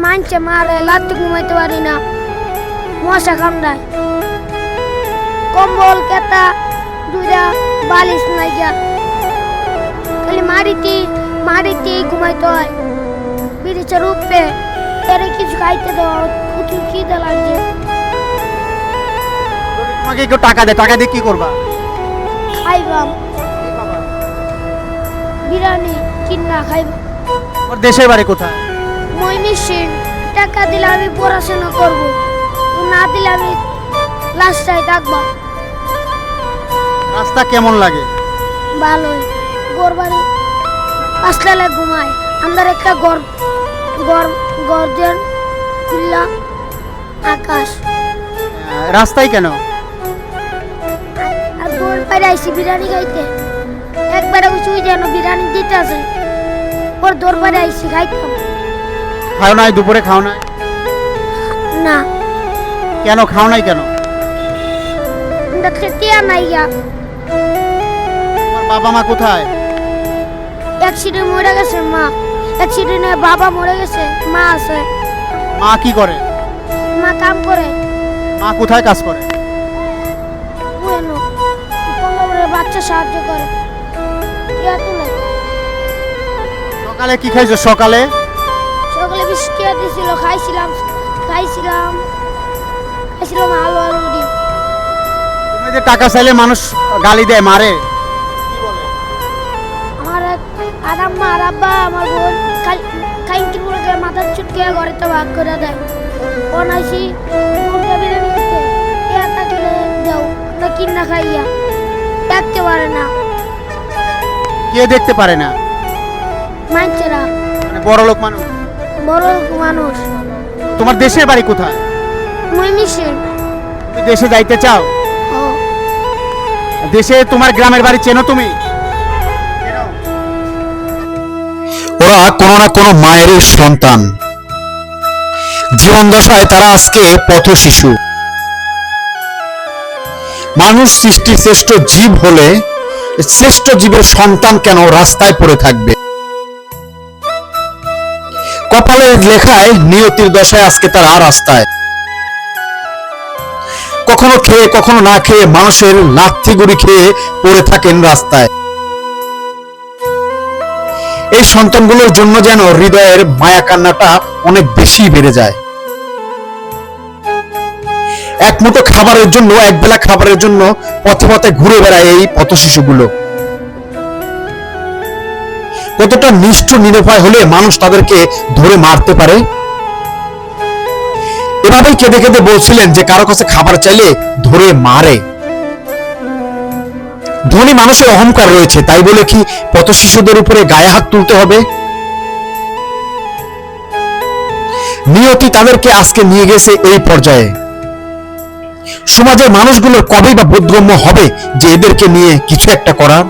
মানছে মারে লাত্তি ঘুমাইতে পারি না। মশা কামড়ায়। কম্বল কেতা দুইটা বালিশ নাই গিয়া খালি মারিতে মারিতে ঘুমাইতে হয়। বিরিচের উপরে এর কিছু খাইতে দেওয়া প্রচুর খিদে লাগছে। তোমাকে কেউ টাকা দেয় টাকা দিয়ে কি করবা? খাইবাম। বিরিয়ানি কিনা খাইবাম ওর দেশের বাড়ি কোথায়? মই মেশিন টাকা দিলে আমি পড়াশোনা করব না দিলে আমি লাস্টায় থাকব। রাস্তা কেমন লাগে? ভালোই। গোর বাড়ি পাঁচটালে ঘুমায় আমাদের একটা ঘর ঘর ঘর দেন আকাশ। রাস্তায় কেন? আর- গোর আইসি বিরিয়ানি খাইতে। একবারে উঁচু যেন বিরিয়ানি দিতে আছে। ওর দোর বাড়ি আইসি খাইতাম খাও নাই দুপুরে খাও নাই? না। কেন খাও নাই কেন? টিয়া নাই তোমার বাবা মা কোথায়? অ্যাক্সিডেন্ট মরে গেছে মা। অ্যাক্সিডেন্টে বাবা মরে গেছে মা আছে। মা কি করে? মা কাম করে। মা কোথায় কাজ করে? বাচ্চা সাহায্য করে। সকালে কি খাইছো? সকালে? দিয়েছিল খাইছিলাম খাইছিলাম খাইছিলাম আলু তুমি যে টাকা চাইলে মানুষ গালি দেয় মারে? আমার আর আম্মা আর আব্বা আমার বোন মাথার চুটকে ঘরেতে ভাগ করে দেয়। বানাইছি মুরগা বিরিয়ানি খেতে টিয়া থাকলে দাও আমরা কিনা খাইয়া। দেখতে পারে না। কে দেখতে পারে না? মানছেরা মানে বড় লোক মানুষ। বড় মানুষ। তোমার দেশের বাড়ি কোথায়? মিশন তুমি দেশে যাইতে চাও? দেশে তোমার গ্রামের বাড়ি চেনো তুমি? ওরা কোনো না কোনো মায়েরই সন্তান। জীবন দশায় তারা আজকে পথ শিশু। মানুষ সৃষ্টির শ্রেষ্ঠ জীব হলে শ্রেষ্ঠ জীবের সন্তান কেন রাস্তায় পড়ে থাকবে? কপালের লেখায় নিয়তির দশায় আজকে তারা রাস্তায় কখনো খেয়ে, কখনো না খেয়ে মানুষের লাথি গুড়ি খেয়ে পড়ে থাকেন রাস্তায়। এই সন্তানগুলোর জন্য যেন হৃদয়ের মায়া কান্নাটা অনেক বেশি বেড়ে যায়। এক মুঠো খাবারের জন্য, এক বেলা খাবারের জন্য পথে পথে ঘুরে বেড়ায় এই পথ শিশুগুলো কতটা নিষ্ঠুর নিরুপায় হলে মানুষ তাদেরকে ধরে মারতে পারে? এভাবেই কেঁদে কেঁদে বলছিলেন যে কারও কাছে খাবার চাইলে ধরে মারে। ধনী মানুষের অহংকার রয়েছে, তাই বলে কি পথ শিশুদের উপরে গায়ে হাত তুলতে হবে? নিয়তি তাদেরকে আজকে নিয়ে গেছে এই পর্যায়ে। সমাজের মানুষগুলো কবেই বা বোধগম্য হবে যে এদেরকে নিয়ে কিছু একটা করার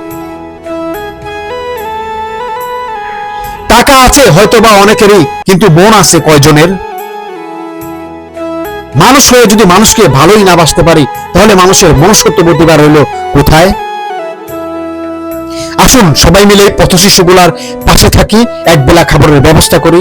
টাকা আছে হয়তো বা অনেকেরই কিন্তু বোন আছে কয়জনের। মানুষ হয়ে যদি মানুষকে ভালোই না বাসতে পারি, তাহলে মানুষের মনুষ্যত্ব বোধবার রইল কোথায়? আসুন সবাই মিলে পথ শিশুগুলার পাশে থাকি এক বেলা খাবারের ব্যবস্থা করি।